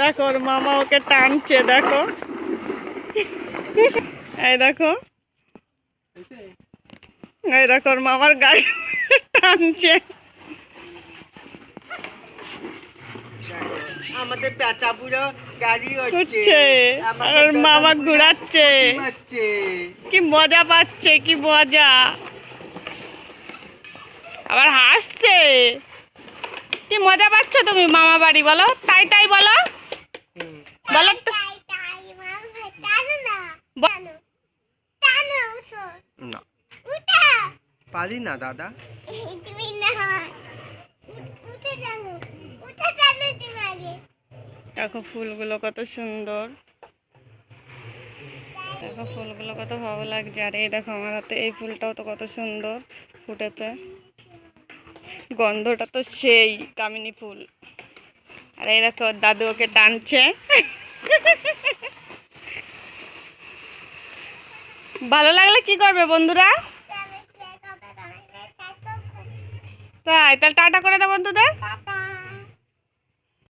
দেখো ওর মামা ওকে টানছে দেখো। এই দেখো। এই দেখো ওর মামার গাড়ি টানছে। আমাদের পেঁচা বুড়ো গাড়ি হচ্ছে। ঘুরছে আর মামা ঘুরাচ্ছে। কি মজা পাচ্ছে কি মজা। আবার হাসছে। কি মজা পাচ্ছ তুমি মামা বাড়ি বলো? তাই তাই বলো। বলো তো। পারি না দাদা। দেখো ফুলগুলো কত সুন্দর। দেখো ফুলগুলো কত ভালো লাগছে। আর এই দেখো আমার হাতে এই ফুলটাও তো কত সুন্দর ফুটেছে। গন্ধটা তো সেই কামিনী ফুল। আর এই দেখো দাদু ওকে টানছে। ভালো লাগলে কি করবে বন্ধুরা? তাই তাহলে টাটা করে দেবো বন্ধুদের।